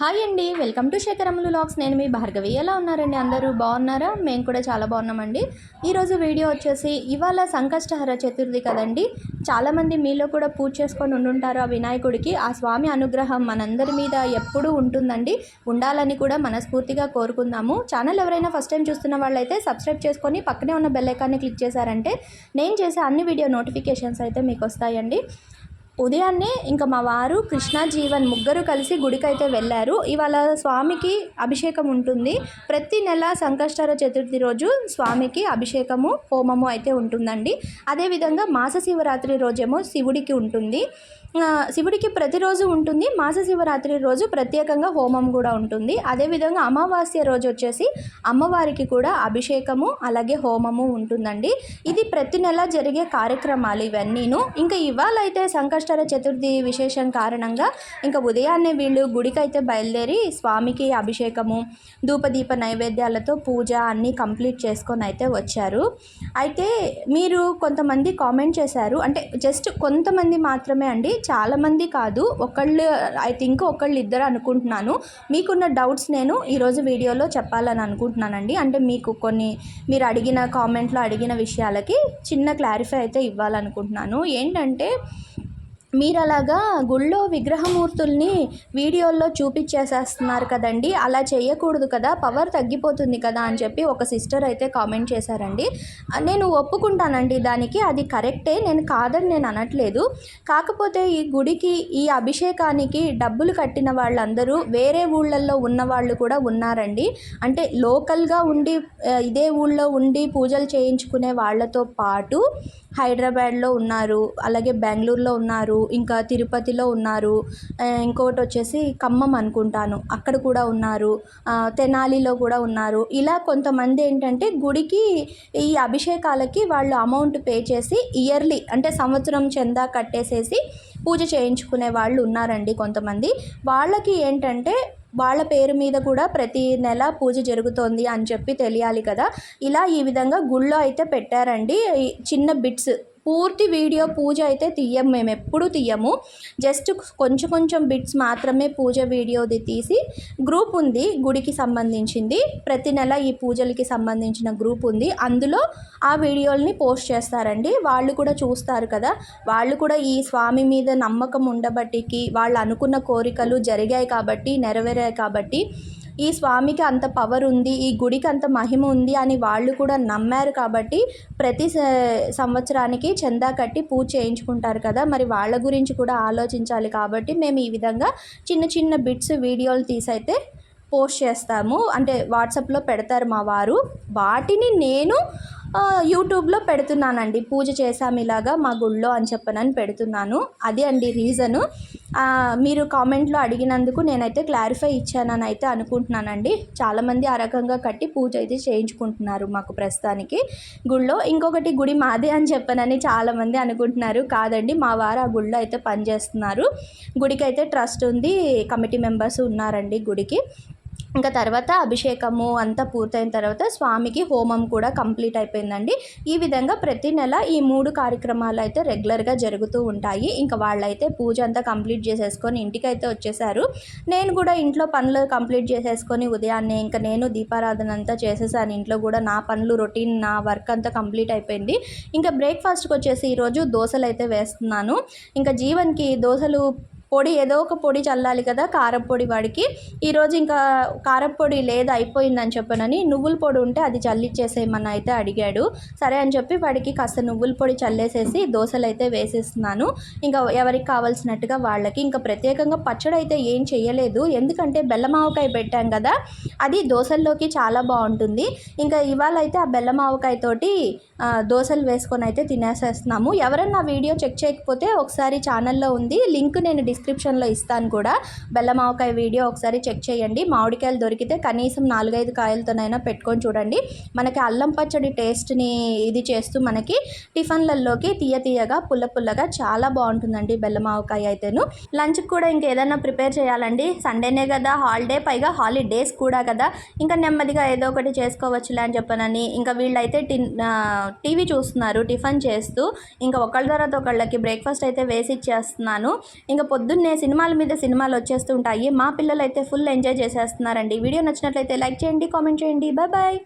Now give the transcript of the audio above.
Hi అండి welcome to శేఖరములు lakhs నేను మీ భార్గవి. ఎలా ఉన్నారండి అందరూ? బాగున్నారా? మేము కూడా చాలా బాగున్నామండి. ఈరోజు వీడియో వచ్చేసి ఇవాళ సంకష్టహర చతుర్థి కదండి. చాలామంది మీలో కూడా పూజ చేసుకొని ఉండుంటారు ఆ వినాయకుడికి. ఆ స్వామి అనుగ్రహం మనందరి మీద ఎప్పుడూ ఉంటుందండి. ఉండాలని కూడా మనస్ఫూర్తిగా కోరుకుందాము. ఛానల్ ఎవరైనా ఫస్ట్ టైం చూస్తున్న వాళ్ళైతే సబ్స్క్రైబ్ చేసుకొని పక్కనే ఉన్న బెల్ ఐకాన్ని క్లిక్ చేశారంటే నేను చేసే అన్ని వీడియో నోటిఫికేషన్స్ అయితే మీకు వస్తాయండి. ఉదయాన్నే ఇంకా మా వారు కృష్ణ జీవన్ ముగ్గురు కలిసి గుడికైతే వెళ్ళారు. ఇవాళ స్వామికి అభిషేకం ఉంటుంది. ప్రతి నెల సంకష్టర చతుర్థి రోజు స్వామికి అభిషేకము హోమము అయితే ఉంటుందండి. అదేవిధంగా మాస శివరాత్రి రోజేమో శివుడికి ఉంటుంది. శివుడికి ప్రతిరోజు ఉంటుంది. మాస శివరాత్రి రోజు ప్రత్యేకంగా హోమం కూడా ఉంటుంది. అదేవిధంగా అమావాస్య రోజు వచ్చేసి అమ్మవారికి కూడా అభిషేకము అలాగే హోమము ఉంటుందండి. ఇది ప్రతి నెల జరిగే కార్యక్రమాలు ఇవన్నీను. ఇంకా ఇవాళ అయితే సంకష్ట సంకష్టర చతుర్థి విశేషం కారణంగా ఇంకా ఉదయాన్నే వీళ్ళు గుడికి అయితే బయలుదేరి స్వామికి అభిషేకము ధూపదీప నైవేద్యాలతో పూజ అన్నీ కంప్లీట్ చేసుకొని అయితే వచ్చారు. అయితే మీరు కొంతమంది కామెంట్ చేశారు. అంటే జస్ట్ కొంతమంది మాత్రమే అండి చాలామంది కాదు. ఒకళ్ళు ఐ థింక్ ఒకళ్ళు ఇద్దరు అనుకుంటున్నాను. మీకున్న డౌట్స్ నేను ఈరోజు వీడియోలో చెప్పాలని అనుకుంటున్నానండి. అంటే మీకు కొన్ని మీరు అడిగిన కామెంట్లో అడిగిన విషయాలకి చిన్న క్లారిఫై అయితే ఇవ్వాలనుకుంటున్నాను. ఏంటంటే మీరు అలాగా గుళ్ళో విగ్రహమూర్తుల్ని వీడియోల్లో చూపించేసేస్తున్నారు కదండి. అలా చేయకూడదు కదా పవర్ తగ్గిపోతుంది కదా అని చెప్పి ఒక సిస్టర్ అయితే కామెంట్ చేశారండి. నేను ఒప్పుకుంటానండి దానికి అది కరెక్టే నేను కాదని నేను అనట్లేదు. కాకపోతే ఈ గుడికి ఈ అభిషేకానికి డబ్బులు కట్టిన వాళ్ళందరూ వేరే ఊళ్ళల్లో ఉన్న వాళ్ళు కూడా ఉన్నారండి. అంటే లోకల్గా ఉండి ఇదే ఊళ్ళో ఉండి పూజలు చేయించుకునే వాళ్ళతో పాటు హైదరాబాద్లో ఉన్నారు అలాగే బెంగళూరులో ఉన్నారు ఇంకా తిరుపతిలో ఉన్నారు. ఆ, ఇంకొకటి వచ్చేసి ఖమ్మం అనుకుంటాను అక్కడ కూడా ఉన్నారు. తెనాలిలో కూడా ఉన్నారు. ఇలా కొంతమంది ఏంటంటే గుడికి ఈ అభిషేకాలకి వాళ్ళు అమౌంట్ పే చేసి ఇయర్లీ అంటే సంవత్సరం చెందా కట్టేసేసి పూజ చేయించుకునే వాళ్ళు ఉన్నారండి కొంతమంది. వాళ్ళకి ఏంటంటే వాళ్ళ పేరు మీద కూడా ప్రతి నెల పూజ జరుగుతోంది అని చెప్పి తెలియాలి కదా. ఇలా ఈ విధంగా గుళ్ళో అయితే పెట్టారండి. చిన్న బిట్స్ పూర్తి వీడియో పూజ అయితే తీయం మేము ఎప్పుడూ తీయము. జస్ట్ కొంచెం కొంచెం బిట్స్ మాత్రమే పూజ వీడియోది తీసి గ్రూప్ ఉంది గుడికి సంబంధించింది. ప్రతి నెల ఈ పూజలకి సంబంధించిన గ్రూప్ ఉంది. అందులో ఆ వీడియోల్ని పోస్ట్ చేస్తారండి. వాళ్ళు కూడా చూస్తారు కదా. వాళ్ళు కూడా ఈ స్వామి మీద నమ్మకం ఉండబట్టికి వాళ్ళు అనుకున్న కోరికలు జరిగాయి కాబట్టి నెరవేరాయి కాబట్టి ఈ స్వామికి అంత పవర్ ఉంది ఈ గుడికి అంత మహిమ ఉంది అని వాళ్ళు కూడా నమ్మారు కాబట్టి ప్రతి సంవత్సరానికి చందా కట్టి పూజ చేయించుకుంటారు కదా. మరి వాళ్ళ గురించి కూడా ఆలోచించాలి కాబట్టి మేము ఈ విధంగా చిన్న చిన్న బిట్స్ వీడియోలు తీసైతే పోస్ట్ చేస్తాము. అంటే వాట్సాప్లో పెడతారు మా వారు. వాటిని నేను యూట్యూబ్లో పెడుతున్నానండి. పూజ చేసాము ఇలాగా మా గుళ్ళో అని చెప్పనని పెడుతున్నాను. అది అండి రీజను. మీరు కామెంట్లో అడిగినందుకు నేనైతే క్లారిఫై ఇచ్చానని అయితే అనుకుంటున్నానండి. చాలామంది ఆ రకంగా కట్టి పూజ అయితే చేయించుకుంటున్నారు మాకు ప్రస్తుతానికి. గుళ్ళో ఇంకొకటి గుడి మాదే అని చెప్పనని చాలామంది అనుకుంటున్నారు. కాదండి మా వారు ఆ గుళ్ళో అయితే పనిచేస్తున్నారు. గుడికి అయితే ట్రస్ట్ ఉంది కమిటీ మెంబర్స్ ఉన్నారండి గుడికి. ఇంకా తర్వాత అభిషేకము అంతా పూర్తయిన తర్వాత స్వామికి హోమం కూడా కంప్లీట్ అయిపోయిందండి. ఈ విధంగా ప్రతి నెల ఈ మూడు కార్యక్రమాలు అయితే రెగ్యులర్గా జరుగుతూ ఉంటాయి. ఇంకా వాళ్ళైతే పూజ అంతా కంప్లీట్ చేసేసుకొని ఇంటికి అయితే వచ్చేసారు. నేను కూడా ఇంట్లో పనులు కంప్లీట్ చేసేసుకొని ఉదయాన్నే ఇంకా నేను దీపారాధన అంతా చేసేసాను. ఇంట్లో కూడా నా పనులు రొటీన్ నా వర్క్ అంతా కంప్లీట్ అయిపోయింది. ఇంకా బ్రేక్ఫాస్ట్కి వచ్చేసి ఈరోజు దోశలు అయితే వేస్తున్నాను. ఇంకా జీవన్కి దోశలు పొడి ఏదో ఒక పొడి చల్లాలి కదా కారపొడి వాడికి. ఈరోజు ఇంకా కారప్పొడి లేదు అయిపోయిందని చెప్పనని నువ్వుల పొడి ఉంటే అది చల్లిచ్చేసేయమని అయితే అడిగాడు. సరే అని చెప్పి వాడికి కాస్త నువ్వుల పొడి చల్లేసేసి దోశలు అయితే వేసేస్తున్నాను. ఇంకా ఎవరికి కావాల్సినట్టుగా వాళ్ళకి. ఇంకా ప్రత్యేకంగా పచ్చడి అయితే ఏం చేయలేదు ఎందుకంటే బెల్లమావకాయ పెట్టాం కదా అది దోశల్లోకి చాలా బాగుంటుంది. ఇంకా ఇవాళ అయితే ఆ బెల్లమావకాయ తోటి దోశలు వేసుకొని అయితే తినేసేస్తున్నాము. ఎవరన్నా వీడియో చెక్ చేయకపోతే ఒకసారి ఛానల్లో ఉంది. లింక్ నేను డిస్క్రిప్షన్లో ఇస్తాను కూడా. బెల్లమావకాయ వీడియో ఒకసారి చెక్ చేయండి. మామిడికాయలు దొరికితే కనీసం నాలుగైదు కాయలతోనైనా పెట్టుకొని చూడండి. మనకి అల్లం పచ్చడి టేస్ట్ని ఇది చేస్తూ మనకి టిఫిన్లలోకి తీయ తీయగా పుల్ల పుల్లగా చాలా బాగుంటుందండి బెల్లమావకాయ అయితేను. లంచ్కి కూడా ఇంకా ఏదైనా ప్రిపేర్ చేయాలండి. సండేనే కదా హాలిడే పైగా హాలిడేస్ కూడా కదా. ఇంకా నెమ్మదిగా ఏదో ఒకటి చేసుకోవచ్చులే అని చెప్పనని ఇంకా వీళ్ళైతే టిన్ టీవీ చూస్తున్నారు టిఫిన్ చేస్తూ. ఇంకా ఒకళ్ళ తర్వాత ఒకళ్ళకి బ్రేక్ఫాస్ట్ అయితే వేసి ఇచ్చేస్తున్నాను. ఇంకా పొద్దు పొద్దున్నే సినిమాల మీద సినిమాలు వచ్చేస్తుంటాయి మా పిల్లలు అయితే ఫుల్ ఎంజాయ్ చేసేస్తున్నారండి. వీడియో నచ్చినట్లయితే లైక్ చేయండి కామెంట్ చేయండి. Bye bye